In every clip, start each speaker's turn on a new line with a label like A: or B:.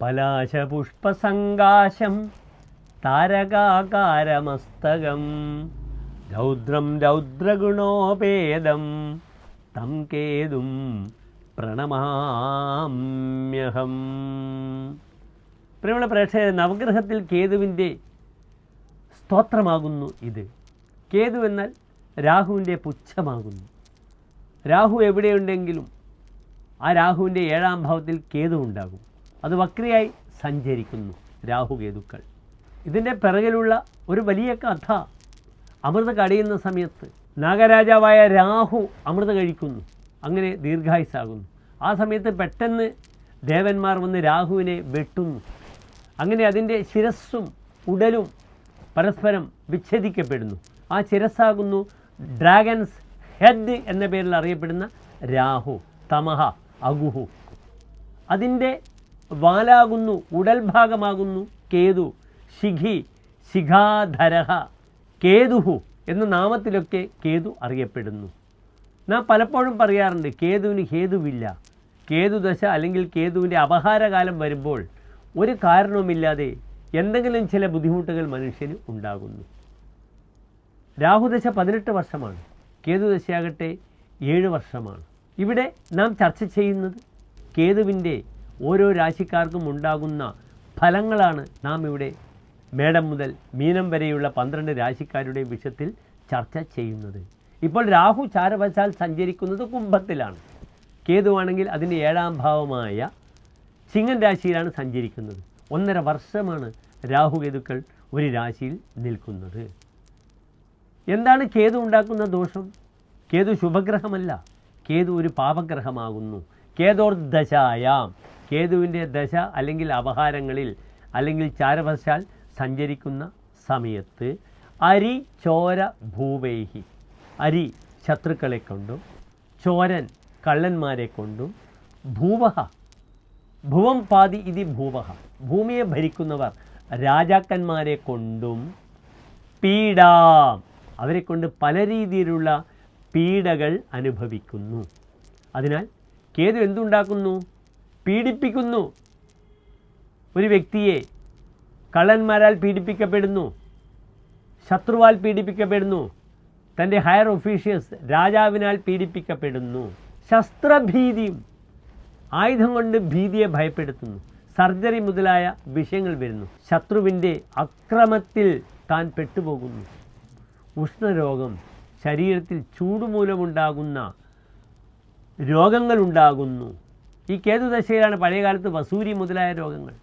A: പലാശപുഷ്പസങ്കാശം താരകാകാരമസ്തകം രൗദ്രം രൗദ്രഗുണോപേദം തം കേതും പ്രണമാമ്യഹം. പ്രിയമുള്ള പ്രേക്ഷകർ നവഗ്രഹത്തിൽ കേതുവിന്റെ സ്തോത്രമാകുന്നു ഇത്. കേതു എന്നാൽ രാഹുവിന്റെ പുച്ഛമാകുന്നു. രാഹു എവിടെയുണ്ടെങ്കിലും ആ രാഹുവിന്റെ ഏഴാം ഭാവത്തിൽ കേതു ഉണ്ടാകും അത് വക്രിയായി സഞ്ചരിക്കുന്നു രാഹുകേതുക്കൾ. ഇതിന്റെ പിറകിലുള്ള ഒരു വലിയ കഥ അമൃത് കടിയുന്ന സമയത്ത് നാഗരാജാവായ രാഹു അമൃത് കഴിക്കുന്നു. അങ്ങനെ ദീർഘായുസാകുന്നു. ആ സമയത്ത് പെട്ടെന്ന് ദേവന്മാർ വന്ന് രാഹുവിനെ വെട്ടുന്നു. അങ്ങനെ അതിന്റെ ശിരസ്സും ഉടലും പരസ്പരം വിച്ഛേദിക്കപ്പെടുന്നു. ആ ശിരസ്സാകുന്നു ഡ്രാഗൻസ് ഹെഡ് എന്ന പേരിൽ അറിയപ്പെടുന്ന രാഹു തമഹ അഗുഹു. അതിന്റെ വാലാകുന്നു ഉടൽ ഭാഗമാകുന്നു കേതു ശിഖി ശിഖാധരഹ കേതുഹു എന്ന നാമത്തിലൊക്കെ കേതു അറിയപ്പെടുന്നു. നാം പലപ്പോഴും പറയാറുണ്ട് കേതുവിന് ഹേതുവില്ല. കേതുദശ അല്ലെങ്കിൽ കേതുവിന്റെ അപഹാരകാലം വരുമ്പോൾ ഒരു കാരണവുമില്ലാതെ എന്തെങ്കിലും ചില ബുദ്ധിമുട്ടുകൾ മനുഷ്യന് ഉണ്ടാകുന്നു. രാഹുദശ പതിനെട്ട് വർഷമാണ്. കേതുദശയാകട്ടെ ഏഴ് വർഷമാണ്. ഇവിടെ നാം ചർച്ച ചെയ്യുന്നത് കേതുവിന്റെ ഓരോ രാശിക്കാർക്കും ഉണ്ടാകുന്ന ഫലങ്ങളാണ് നാം ഇവിടെ മേടം മുതൽ മീനം വരെയുള്ള പന്ത്രണ്ട് രാശിക്കാരുടെ വിഷയത്തിൽ ചർച്ച ചെയ്യുന്നത്. ഇപ്പോൾ രാഹു ചാരവശാൽ സഞ്ചരിക്കുന്നത് കുംഭത്തിലാണ്. കേതുവാണെങ്കിൽ അതിന്റെ ഏഴാം ഭാവമായ ചിങ്ങൻ രാശിയിലാണ് സഞ്ചരിക്കുന്നത്. ഒന്നര വർഷമാണ് രാഹുകേതുക്കൾ ഒരു രാശിയിൽ നിൽക്കുന്നത്. എന്താണ് കേതു ഉണ്ടാക്കുന്ന ദോഷം? കേതു ശുഭഗ്രഹമല്ല. കേതു ഒരു പാപഗ്രഹമാകുന്നു. കേതോർ ദശായാം കേതുവിന്റെ ദശ അല്ലെങ്കിൽ അപഹാരങ്ങളിൽ അല്ലെങ്കിൽ ചാരവശാൽ സഞ്ചരിക്കുന്ന സമയത്ത് അരി ചോര ഭൂവേഹി. അരി ശത്രുക്കളെ കൊണ്ടും ചോരൻ കള്ളന്മാരെ കൊണ്ടും ഭൂവഹ ഭുവം പാതി ഇതി ഭൂവഹ. ഭൂമിയെ ഭരിക്കുന്നവർ രാജാക്കന്മാരെ കൊണ്ടും പീഡാം. അവരെ കൊണ്ട് പല രീതിയിലുള്ള പീഡകൾ അനുഭവിക്കുന്നു. അതിനാൽ കേതു എന്തുണ്ടാക്കുന്നു? പീഡിപ്പിക്കുന്നു. ഒരു വ്യക്തിയെ കള്ളന്മാരാൽ പീഡിപ്പിക്കപ്പെടുന്നു. ശത്രുവാൽ പീഡിപ്പിക്കപ്പെടുന്നു. തന്റെ ഹയർ ഒഫീഷ്യൽസ് രാജാവിനാൽ പീഡിപ്പിക്കപ്പെടുന്നു. ശസ്ത്രഭീതിയും ആയുധം കൊണ്ട് ഭീതിയെ ഭയപ്പെടുത്തുന്നു. സർജറി മുതലായ വിഷയങ്ങൾ വരുന്നു. ശത്രുവിന്റെ അക്രമത്തിൽ താൻ പെട്ടുപോകുന്നു. ഉഷ്ണരോഗം ശരീരത്തിൽ ചൂടുമൂലമുണ്ടാകുന്ന രോഗങ്ങളുണ്ടാകുന്നു. ഈ കേതുദശയിലാണ് പഴയകാലത്ത് വസൂരി മുതലായ രോഗങ്ങൾ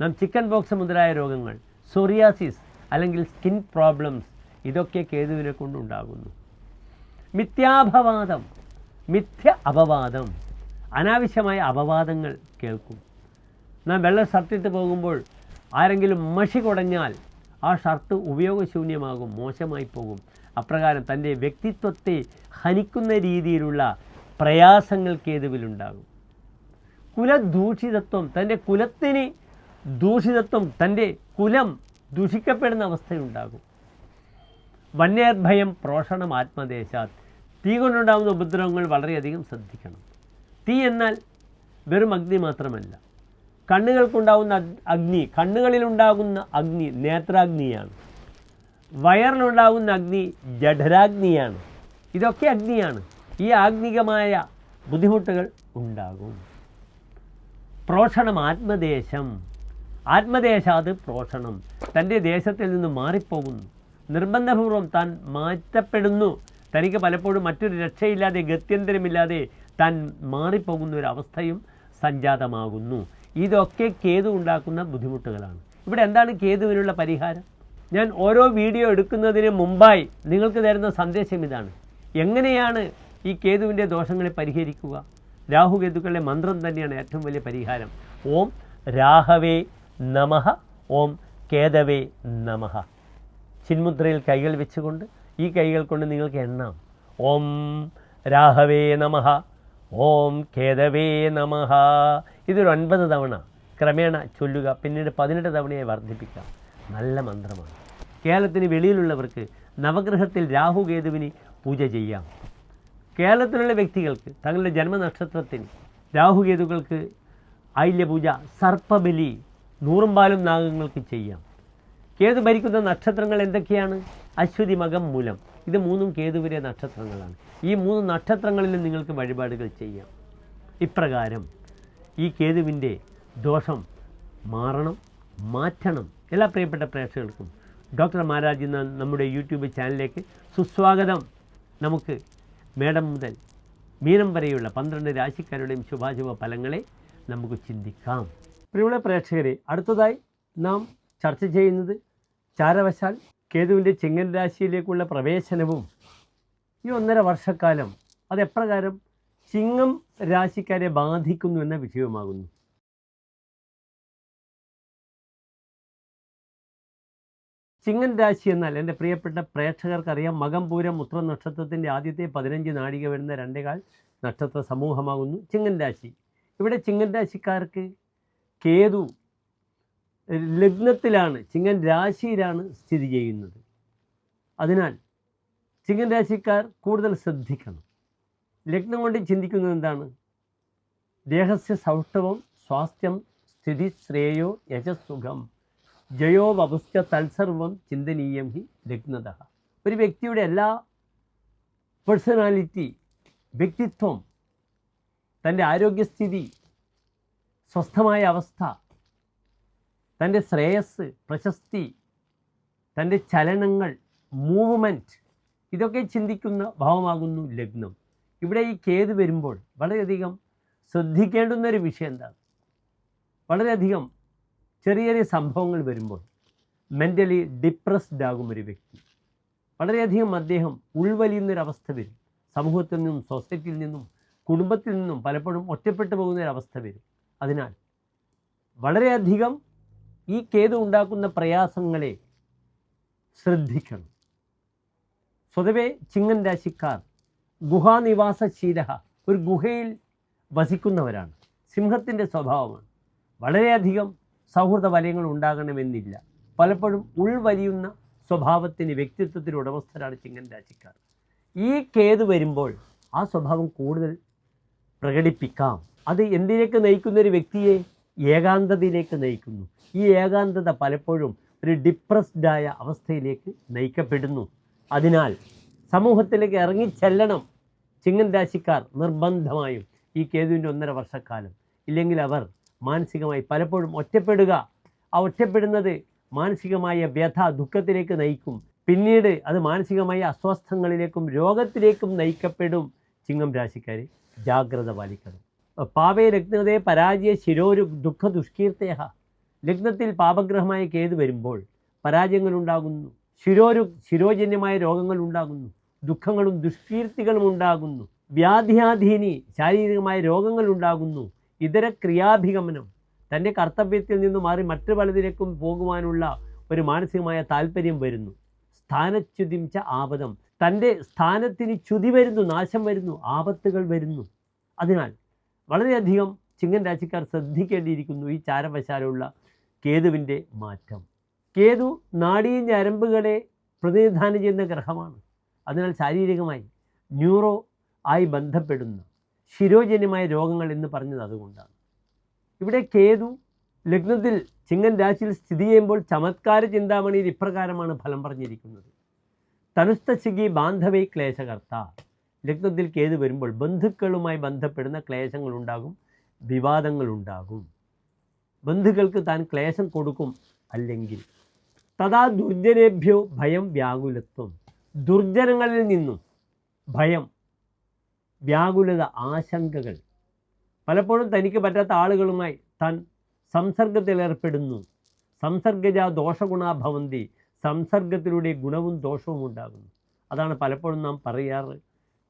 A: നാം ചിക്കൻ ബോക്സ് മുതലായ രോഗങ്ങൾ സോറിയാസിസ് അല്ലെങ്കിൽ സ്കിൻ പ്രോബ്ലംസ് ഇതൊക്കെ കേതുവിനെ കൊണ്ടുണ്ടാകുന്നു മിഥ്യാഭവാദം മിഥ്യ അപവാദം അനാവശ്യമായ അപവാദങ്ങൾ കേൾക്കും. നാം വെള്ള ഷർട്ടിട്ട് പോകുമ്പോൾ ആരെങ്കിലും മഷി കുടഞ്ഞാൽ ആ ഷർട്ട് ഉപയോഗശൂന്യമാകും മോശമായി പോകും. അപ്രകാരം തന്റെ വ്യക്തിത്വത്തെ ഹനിക്കുന്ന രീതിയിലുള്ള പ്രയാസങ്ങൾ കേതുവിലുണ്ടാകും. കുലദൂഷിതത്വം തന്റെ കുലത്തിന് ദൂഷിതത്വം തന്റെ കുലം ദൂഷിക്കപ്പെടുന്ന അവസ്ഥയുണ്ടാകും വന്യർഭയം പ്രോഷണം ആത്മദേശാത് തീ കൊണ്ടുണ്ടാകുന്ന ഉപദ്രവങ്ങൾ വളരെയധികം ശ്രദ്ധിക്കണം. തീ എന്നാൽ വെറും അഗ്നി മാത്രമല്ല. കണ്ണുകൾക്കുണ്ടാകുന്ന അഗ്നി കണ്ണുകളിലുണ്ടാകുന്ന അഗ്നി നേത്രാഗ്നിയാണ്. വയറിലുണ്ടാകുന്ന അഗ്നി ജഠരാഗ്നിയാണ്. ഇതൊക്കെ അഗ്നിയാണ്. ഈ ആഗ്നികമായ ബുദ്ധിമുട്ടുകൾ ഉണ്ടാകും. പ്രോഷണം ആത്മദേശം. ആത്മദേശാത് പ്രോഷണം. തന്റെ ദേശത്തിൽ നിന്ന് മാറിപ്പോകുന്നു. നിർബന്ധപൂർവം താൻ മാറ്റപ്പെടുന്നു. തനിക്ക് പലപ്പോഴും മറ്റൊരു രക്ഷയില്ലാതെ ഗത്യന്തരമില്ലാതെ താൻ മാറിപ്പോകുന്ന ഒരു അവസ്ഥയും സംജാതമാകുന്നു. ഇതൊക്കെ കേതു ഉണ്ടാക്കുന്ന ബുദ്ധിമുട്ടുകളാണ്. ഇവിടെ എന്താണ് കേതുവിനുള്ള പരിഹാരം? ഞാൻ ഓരോ വീഡിയോ എടുക്കുന്നതിന് മുമ്പായി നിങ്ങൾക്ക് തരുന്ന സന്ദേശം ഇതാണ്. എങ്ങനെയാണ് ഈ കേതുവിന്റെ ദോഷങ്ങളെ പരിഹരിക്കുക? രാഹുകേതുക്കളുടെ മന്ത്രം തന്നെയാണ് ഏറ്റവും വലിയ പരിഹാരം. ഓം രാഹവേ നമഹ ഓം കേതവേ നമഹ ചിന്മുദ്രയിൽ കൈകൾ വെച്ചുകൊണ്ട് ഈ കൈകൾ കൊണ്ട് നിങ്ങൾക്ക് എണ്ണാം. ഓം രാഹവേ നമഹ ഓം കേതവേ നമഹ ഇതൊരു ഒൻപത് തവണ ക്രമേണ ചൊല്ലുക പിന്നീട് പതിനെട്ട് തവണയായി വർദ്ധിപ്പിക്കാം. നല്ല മന്ത്രമാണ്. കേരളത്തിന് വെളിയിലുള്ളവർക്ക് നവഗ്രഹത്തിൽ രാഹുകേതുവിന് പൂജ ചെയ്യാം. കേരളത്തിലുള്ള വ്യക്തികൾക്ക് തങ്ങളുടെ ജന്മനക്ഷത്രത്തിന് രാഹുകേതുക്കൾക്ക് ഐല്യപൂജ സർപ്പബലി നൂറുംപാലും നാഗങ്ങൾക്ക് ചെയ്യാം. കേതു ഭരിക്കുന്ന നക്ഷത്രങ്ങൾ എന്തൊക്കെയാണ്? അശ്വതി മകം മൂലം. ഇത് മൂന്നും കേതുവിലെ നക്ഷത്രങ്ങളാണ്. ഈ മൂന്ന് നക്ഷത്രങ്ങളിലും നിങ്ങൾക്ക് വഴിപാടുകൾ ചെയ്യാം. ഇപ്രകാരം ഈ കേതുവിന്റെ ദോഷം മാറണം മാറ്റണം. എല്ലാ പ്രിയപ്പെട്ട പ്രേക്ഷകർക്കും ഡോക്ടർ മഹാരാജ് നമ്മുടെ യൂട്യൂബ് ചാനലിലേക്ക് സുസ്വാഗതം. നമുക്ക് മേടം മുതൽ മീനം വരെയുള്ള പന്ത്രണ്ട് രാശിക്കാരുടെയും ശുഭാശുഭ ഫലങ്ങളെ നമുക്ക് ചിന്തിക്കാം. പ്രിയമുള്ള പ്രേക്ഷകരെ അടുത്തതായി നാം ചർച്ച ചെയ്യുന്നത് ചാരവശാൽ കേതുവിന്റെ ചിങ്ങൻ രാശിയിലേക്കുള്ള പ്രവേശനവും ഈ ഒന്നര വർഷക്കാലം അതെപ്രകാരം ചിങ്ങം രാശിക്കാരെ ബാധിക്കുന്നു എന്ന വിഷയമാകുന്നു ചിങ്ങൻ രാശി എന്നാൽ എന്റെ പ്രിയപ്പെട്ട പ്രേക്ഷകർക്കറിയാം മകംപൂരം ഉത്ര നക്ഷത്രത്തിന്റെ ആദ്യത്തെ പതിനഞ്ച് നാഴിക വരുന്ന രണ്ടേകാൽ നക്ഷത്ര സമൂഹമാകുന്നു. ചിങ്ങൻ രാശി. ഇവിടെ ചിങ്ങൻ രാശിക്കാർക്ക് കേതു ലഗ്നത്തിലാണ് ചിങ്ങൻ രാശിയിലാണ് സ്ഥിതി ചെയ്യുന്നത്. അതിനാൽ ചിങ്ങൻ രാശിക്കാർ കൂടുതൽ ശ്രദ്ധിക്കണം. ലഗ്നം കൊണ്ട് ചിന്തിക്കുന്നത് എന്താണ്? ദേഹസ്യ സൗഷ്ഠവം സ്വാസ്ഥ്യം സ്ഥിതി ശ്രേയോ യശസ്സുഖം ജയോ വപുസ്യ തത്സർവം ചിന്തനീയം ഹി ലഗ്നത ഒരു വ്യക്തിയുടെ എല്ലാ പേഴ്സണാലിറ്റി വ്യക്തിത്വം തന്റെ ആരോഗ്യസ്ഥിതി സ്വസ്ഥമായ അവസ്ഥ തന്റെ ശ്രേയസ് പ്രശസ്തി തന്റെ ചലനങ്ങൾ മൂവ്മെന്റ് ഇതൊക്കെ ചിന്തിക്കുന്ന ഭാവമാകുന്നു ലഗ്നം. ഇവിടെ ഈ കേത് വരുമ്പോൾ വളരെയധികം ശ്രദ്ധിക്കേണ്ടുന്ന ഒരു വിഷയം എന്താണ്? വളരെയധികം ചെറിയ ചെറിയ സംഭവങ്ങൾ വരുമ്പോൾ മെന്റലി ഡിപ്രസ്ഡ് ആകും ഒരു വ്യക്തി. വളരെയധികം അദ്ദേഹം ഉൾവലിയുന്നൊരവസ്ഥ വരും. സമൂഹത്തിൽ നിന്നും സൊസൈറ്റിയിൽ നിന്നും കുടുംബത്തിൽ നിന്നും പലപ്പോഴും ഒറ്റപ്പെട്ടു പോകുന്നൊരവസ്ഥ വരും. അതിനാൽ വളരെയധികം ഈ കേതു ഉണ്ടാക്കുന്ന പ്രയാസങ്ങളെ ശ്രദ്ധിക്കണം. സ്വതവേ ചിങ്ങൻ രാശിക്കാർ ഗുഹാനിവാസശീല ഒരു ഗുഹയിൽ വസിക്കുന്നവരാണ്. സിംഹത്തിന്റെ സ്വഭാവമാണ്. വളരെയധികം സൗഹൃദ വലയങ്ങൾ ഉണ്ടാകണമെന്നില്ല. പലപ്പോഴും ഉൾവലിയുന്ന സ്വഭാവത്തിന് വ്യക്തിത്വത്തിന് ഉടമസ്ഥരാണ് ചിങ്ങൻ രാശിക്കാർ ഈ കേത് വരുമ്പോൾ ആ സ്വഭാവം കൂടുതൽ പ്രകടിപ്പിക്കാം. അത് എന്തിലേക്ക് നയിക്കുന്ന ഒരു വ്യക്തിയെ ഏകാന്തതയിലേക്ക് നയിക്കുന്നു. ഈ ഏകാന്തത പലപ്പോഴും ഒരു ഡിപ്രസ്ഡായ അവസ്ഥയിലേക്ക് നയിക്കപ്പെടുന്നു. അതിനാൽ സമൂഹത്തിലേക്ക് ഇറങ്ങിച്ചെല്ലണം ചിങ്ങൻ രാശിക്കാർ നിർബന്ധമായും ഈ കേതുവിന്റെ ഒന്നര വർഷക്കാലം. ഇല്ലെങ്കിൽ അവർ മാനസികമായി പലപ്പോഴും ഒറ്റപ്പെടുക. ആ ഒറ്റപ്പെടുന്നത് മാനസികമായ വ്യഥ ദുഃഖത്തിലേക്ക് നയിക്കും. പിന്നീട് അത് മാനസികമായ അസ്വസ്ഥങ്ങളിലേക്കും രോഗത്തിലേക്കും നയിക്കപ്പെടും. ചിങ്ങം രാശിക്കാർ ജാഗ്രത പാലിക്കണം. പാവേ ലഗ്നതയെ പരാജയ ശിരോരു ദുഃഖ ദുഷ്കീർത്തേഹ ലഗ്നത്തിൽ പാപഗ്രഹമായ കേതു വരുമ്പോൾ പരാജയങ്ങൾ ഉണ്ടാകുന്നു ശിരോരു ശിരോജന്യമായ രോഗങ്ങൾ ഉണ്ടാകുന്നു ദുഃഖങ്ങളും ദുഷ്കീർത്തികളും ഉണ്ടാകുന്നു വ്യാധിയാധീനി ശാരീരികമായ രോഗങ്ങൾ ഉണ്ടാകുന്നു ഇതര ക്രിയാഭിഗമനം തന്റെ കർത്തവ്യത്തിൽ നിന്ന് മാറി മറ്റു പലതിലേക്കും പോകുവാനുള്ള ഒരു മാനസികമായ താല്പര്യം വരുന്നു. സ്ഥാനച്യുതിച്ച ആപദം തന്റെ സ്ഥാനത്തിന് ച്യുതി വരുന്നു നാശം വരുന്നു ആപത്തുകൾ വരുന്നു. അതിനാൽ വളരെയധികം ചിങ്ങൻ രാശിക്കാർ ശ്രദ്ധിക്കേണ്ടിയിരിക്കുന്നു ഈ ചാരവശാലുള്ള കേതുവിന്റെ മാറ്റം. കേതു നാഡീ ഞരമ്പുകളെ പ്രതിനിധാനം ചെയ്യുന്ന ഗ്രഹമാണ്. അതിനാൽ ശാരീരികമായി ന്യൂറോ ആയി ബന്ധപ്പെടുന്ന. ശിരോജന്യമായ രോഗങ്ങൾ എന്ന് പറഞ്ഞത് അതുകൊണ്ടാണ്. ഇവിടെ കേതു ലഗ്നത്തിൽ ചിങ്ങൻ രാശിയിൽ സ്ഥിതി ചെയ്യുമ്പോൾ ചമത്കാര ചിന്താമണിയിൽ ഇപ്രകാരമാണ് ഫലം പറഞ്ഞിരിക്കുന്നത്. തനുസ്തശികി ബാന്ധവേ ക്ലേശകർത്ത. ലഗ്നത്തിൽ കേതു വരുമ്പോൾ ബന്ധുക്കളുമായി ബന്ധപ്പെടുന്ന ക്ലേശങ്ങൾ ക്ലേശങ്ങളുണ്ടാകും വിവാദങ്ങളുണ്ടാകും ബന്ധുക്കൾക്ക് താൻ ക്ലേശം കൊടുക്കും അല്ലെങ്കിൽ തഥാ ദുർജനേഭ്യോ ഭയം വ്യാകുലത്വം. ദുർജനങ്ങളിൽ നിന്നും ഭയം വ്യാകുലത ആശങ്കകൾ. പലപ്പോഴും തനിക്ക് പറ്റാത്ത ആളുകളുമായി താൻ സംസർഗത്തിലേർപ്പെടുന്നു സംസർഗജ ദോഷഗുണാഭവന്തി സംസർഗത്തിലൂടെ ഗുണവും ദോഷവും ഉണ്ടാകുന്നു. അതാണ് പലപ്പോഴും നാം പറയാറ്.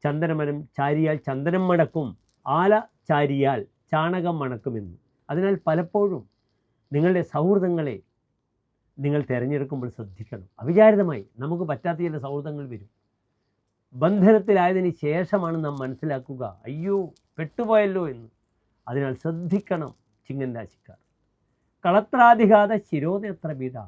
A: ചന്ദനമനം ചാരിയാൽ ചന്ദനം മണക്കും ആല ചാരിയാൽ ചാണകം മണക്കുമെന്ന് അതിനാൽ പലപ്പോഴും നിങ്ങളുടെ സൗഹൃദങ്ങളെ നിങ്ങൾ തിരഞ്ഞെടുക്കുമ്പോൾ ശ്രദ്ധിക്കണം. അവിചാരിതമായി നമുക്ക് പറ്റാത്ത ചില സൗഹൃദങ്ങൾ വരും. ബന്ധനത്തിലായതിന് ശേഷമാണ് നാം മനസ്സിലാക്കുക അയ്യോ പെട്ടുപോയല്ലോ എന്ന്. അതിനാൽ ശ്രദ്ധിക്കണം ചിങ്ങൻ രാശിക്കാർ. കളത്രാധിഘാത ശിരോനേത്രപീത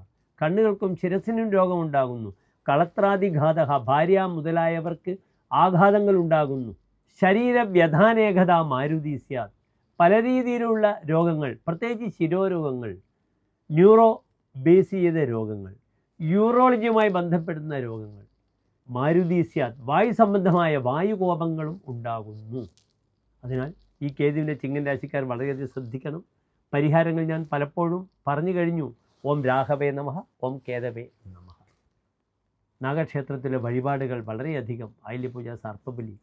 A: കണ്ണുകൾക്കും ശിരസിനും രോഗമുണ്ടാകുന്നു. കളത്രാധിഘാത ഭാര്യ മുതലായവർക്ക് ആഘാതങ്ങൾ ഉണ്ടാകുന്നു. ശരീരവ്യഥാനേകത മാരുതി സ്യാത്. പല രീതിയിലുള്ള രോഗങ്ങൾ പ്രത്യേകിച്ച് ശിരോരോഗങ്ങൾ ന്യൂറോ ബേസ് ചെയ്ത രോഗങ്ങൾ യൂറോളജിയുമായി ബന്ധപ്പെടുന്ന രോഗങ്ങൾ മാരുതീസ്യാത് വായു സംബന്ധമായ വായുകോപങ്ങളും ഉണ്ടാകുന്നു. അതിനാൽ ഈ കേതുവിന്റെ ചിങ്ങൻ രാശിക്കാർ വളരെയധികം ശ്രദ്ധിക്കണം. പരിഹാരങ്ങൾ ഞാൻ പലപ്പോഴും പറഞ്ഞു കഴിഞ്ഞു. ഓം രാഘവേ നമ ഓം കേതവേ നമ. നാഗക്ഷേത്രത്തിലെ വഴിപാടുകൾ വളരെയധികം. ആയില്യപൂജ സർപ്പബലി.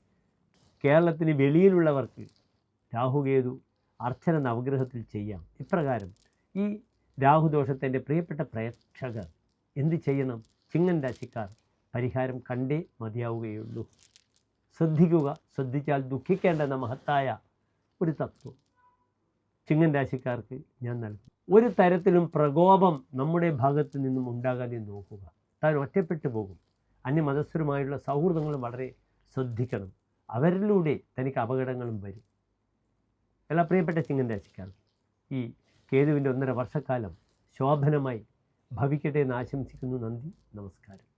A: കേരളത്തിന് വെളിയിലുള്ളവർക്ക് രാഹുകേതു അർച്ചന നവഗ്രഹത്തിൽ ചെയ്യാം. ഇപ്രകാരം ഈ രാഹുദോഷത്തിന്റെ പ്രിയപ്പെട്ട പ്രേക്ഷകർ എന്ത് ചെയ്യണം? ചിങ്ങൻ രാശിക്കാർ പരിഹാരം കണ്ടേ മതിയാവുകയുള്ളൂ. ശ്രദ്ധിക്കുക ശ്രദ്ധിച്ചാൽ ദുഃഖിക്കേണ്ടെന്ന മഹത്തായ ഒരു തത്വം ചിങ്ങൻ രാശിക്കാർക്ക് ഞാൻ നൽകും. ഒരു തരത്തിലും പ്രകോപം നമ്മുടെ ഭാഗത്ത് നിന്നും ഉണ്ടാകാതെ നോക്കുക. താൻ ഒറ്റപ്പെട്ടു പോകും. അന്യമതസ്ഥരുമായുള്ള സൗഹൃദങ്ങൾ വളരെ ശ്രദ്ധിക്കണം. അവരിലൂടെ തനിക്ക് അപകടങ്ങളും വരും. എല്ലാ പ്രിയപ്പെട്ട ചിങ്ങൻ രാശിക്കാർ ഈ കേതുവിന്റെ ഒന്നര വർഷക്കാലം ശോഭനമായി ഭവിക്കട്ടെ എന്ന് ആശംസിക്കുന്നു. നന്ദി നമസ്കാരം.